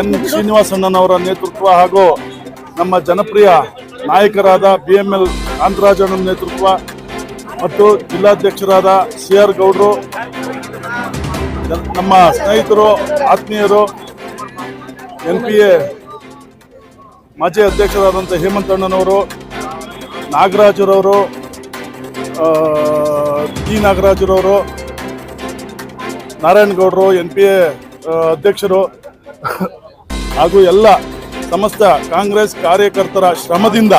N ಶ್ರೀನಿವಾಸಣ್ಣನವರ ನೇತೃತ್ವ ಹಾಗೂ ನಮ್ಮ ಜನಪ್ರಿಯ ನಾಯಕರಾದ ಬಿ ಎಂ ಎಲ್ ಕಾಂತರಾಜಣ್ಣನ ನೇತೃತ್ವ ಮತ್ತು ಜಿಲ್ಲಾಧ್ಯಕ್ಷರಾದ ಸಿ ಆರ್ ಗೌಡ್ರು, ನಮ್ಮ ಸ್ನೇಹಿತರು, ಆತ್ಮೀಯರು, ಎನ್ ಪಿ ಎ ಮಾಜಿ ಅಧ್ಯಕ್ಷರಾದಂಥ ಹೇಮಂತಣ್ಣನವರು, ನಾಗರಾಜರವರು ಟಿ ನಾಗರಾಜರವರು ನಾರಾಯಣಗೌಡರು ಎನ್ ಪಿ ಎ ಅಧ್ಯಕ್ಷರು ಹಾಗೂ ಎಲ್ಲ ಸಮಸ್ತ ಕಾಂಗ್ರೆಸ್ ಕಾರ್ಯಕರ್ತರ ಶ್ರಮದಿಂದ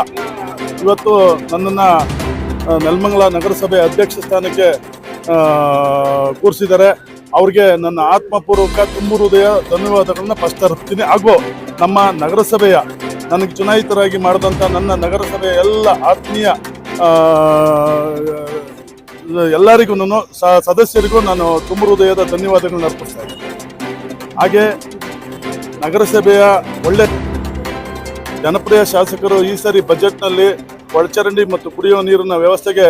ಇವತ್ತು ನನ್ನನ್ನು ನೆಲಮಂಗಲ ನಗರಸಭೆ ಅಧ್ಯಕ್ಷ ಸ್ಥಾನಕ್ಕೆ ಕೂರಿಸಿದ್ದಾರೆ. ಅವ್ರಿಗೆ ನನ್ನ ಆತ್ಮಪೂರ್ವಕ ತುಂಬು ಹೃದಯ ಧನ್ಯವಾದಗಳನ್ನ ಫಸ್ಟ್ ಹಾಗೂ ನಮ್ಮ ನಗರಸಭೆಯ ನನಗೆ ಚುನಾಯಿತರಾಗಿ ಮಾಡಿದಂಥ ನನ್ನ ನಗರಸಭೆಯ ಎಲ್ಲ ಆತ್ಮೀಯ ಎಲ್ಲರಿಗೂ ಎಲ್ಲರಿಗೂ ಸದಸ್ಯರಿಗೂ ನಾನು ತುಂಬು ಹೃದಯದ ಧನ್ಯವಾದಗಳನ್ನ ಅರ್ಪಿಸ್ತಾ ಇದ್ದೀನಿ. ಹಾಗೆ ನಗರಸಭೆಯ ಒಳ್ಳೆ ಜನಪ್ರಿಯ ಶಾಸಕರು ಈ ಸರಿ ಬಜೆಟ್ನಲ್ಲಿ ಒಳಚರಂಡಿ ಮತ್ತು ಕುಡಿಯುವ ನೀರಿನ ವ್ಯವಸ್ಥೆಗೆ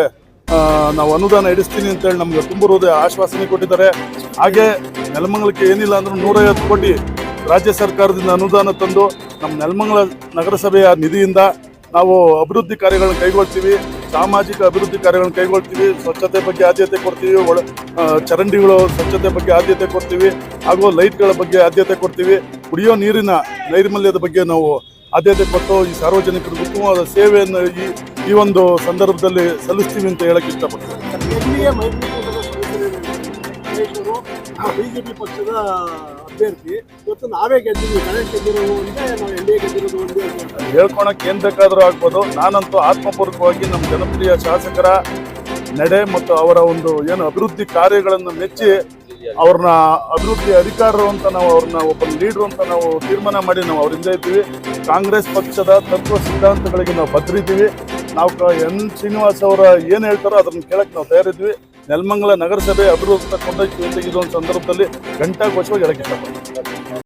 ನಾವು ಅನುದಾನ ಇಡಿಸ್ತೀನಿ ಅಂತೇಳಿ ನಮಗೆ ತುಂಬ ಆಶ್ವಾಸನೆ ಕೊಟ್ಟಿದ್ದಾರೆ. ಹಾಗೆ ನೆಲಮಂಗಲಕ್ಕೆ ಏನಿಲ್ಲ ಅಂದರೂ ನೂರೈವತ್ತು ಕೋಟಿ ರಾಜ್ಯ ಸರ್ಕಾರದಿಂದ ಅನುದಾನ ತಂದು ನಮ್ಮ ನೆಲಮಂಗಲ ನಗರಸಭೆಯ ನಿಧಿಯಿಂದ ನಾವು ಅಭಿವೃದ್ಧಿ ಕಾರ್ಯಗಳನ್ನು ಕೈಗೊಳ್ತೀವಿ, ಸಾಮಾಜಿಕ ಅಭಿವೃದ್ಧಿ ಕಾರ್ಯಗಳನ್ನು ಕೈಗೊಳ್ತೀವಿ, ಸ್ವಚ್ಛತೆ ಬಗ್ಗೆ ಆದ್ಯತೆ ಕೊಡ್ತೀವಿ, ಒಳ ಚರಂಡಿಗಳು ಸ್ವಚ್ಛತೆ ಬಗ್ಗೆ ಆದ್ಯತೆ ಕೊಡ್ತೀವಿ, ಹಾಗೂ ಲೈಟ್ಗಳ ಬಗ್ಗೆ ಆದ್ಯತೆ ಕೊಡ್ತೀವಿ. ಕುಡಿಯೋ ನೀರಿನ ನೈರ್ಮಲ್ಯದ ಬಗ್ಗೆ ನಾವು ಆದ್ಯತೆ ಕೊಟ್ಟು ಈ ಸಾರ್ವಜನಿಕರಿಗೆ ಉತ್ತಮವಾದ ಸೇವೆಯನ್ನು ಈ ಈ ಒಂದು ಸಂದರ್ಭದಲ್ಲಿ ಸಲ್ಲಿಸ್ತೀವಿ ಅಂತ ಹೇಳಕ್ಕೆ ಇಷ್ಟಪಡ್ತೀನಿ. ಎನ್ಡಿಎ ಬಿಜೆಪಿ ಪಕ್ಷದ ಅಭ್ಯರ್ಥಿ ಇವತ್ತು ನಾವೇ ಗೆದ್ದಿದ್ವಿ ಗಣೇಶ್ ಗೆದ್ದಿರೋದು ಒಂದೇ ನಾವು ಎನ್ ಡಿ ಎ ಗೆದ್ದಿರೋದು ಒಂದೇ ಅಂತ ಹೇಳ್ತಾರೆ. ಹೇಳ್ಕೊಳಕ್ ಏನ್ ಬೇಕಾದ್ರೂ ಆಗ್ಬೋದು. ನಾನಂತೂ ಆತ್ಮಪೂರ್ವಕವಾಗಿ ನಮ್ಮ ಜನಪ್ರಿಯ ಶಾಸಕರ ನಡೆ ಮತ್ತು ಅವರ ಒಂದು ಏನು ಅಭಿವೃದ್ಧಿ ಕಾರ್ಯಗಳನ್ನು ಮೆಚ್ಚಿ ಅವ್ರನ್ನ ಅಭಿವೃದ್ಧಿ ಅಧಿಕಾರರು ಅಂತ ನಾವು ಅವ್ರನ್ನ ಒಬ್ಬ ಲೀಡ್ರು ಅಂತ ನಾವು ತೀರ್ಮಾನ ಮಾಡಿ ನಾವು ಅವರಿಂದ ಇದ್ದೀವಿ. ಕಾಂಗ್ರೆಸ್ ಪಕ್ಷದ ತತ್ವ ಸಿದ್ಧಾಂತಗಳಿಗೆ ನಾವು ಬದ್ರಿದ್ದೀವಿ. ನಾವು ಎನ್ ಶ್ರೀನಿವಾಸ್ ಅವರ ಏನು ಹೇಳ್ತಾರೋ ಅದನ್ನ ಕೇಳಕ್ಕೆ ನಾವು ತಯಾರಿದ್ವಿ ನೆಲಮಂಗಲ ನಗರಸಭೆ ಅಭಿವೃದ್ಧಿ ಕೊಂಡೊಯ್ತು ಇದೊಂದು ಸಂದರ್ಭದಲ್ಲಿ ಗಂಟಾಘೋಷವಾಗಿ ಹೇಳಕ್ಕೆ ಇಷ್ಟಪಡ್ತೀನಿ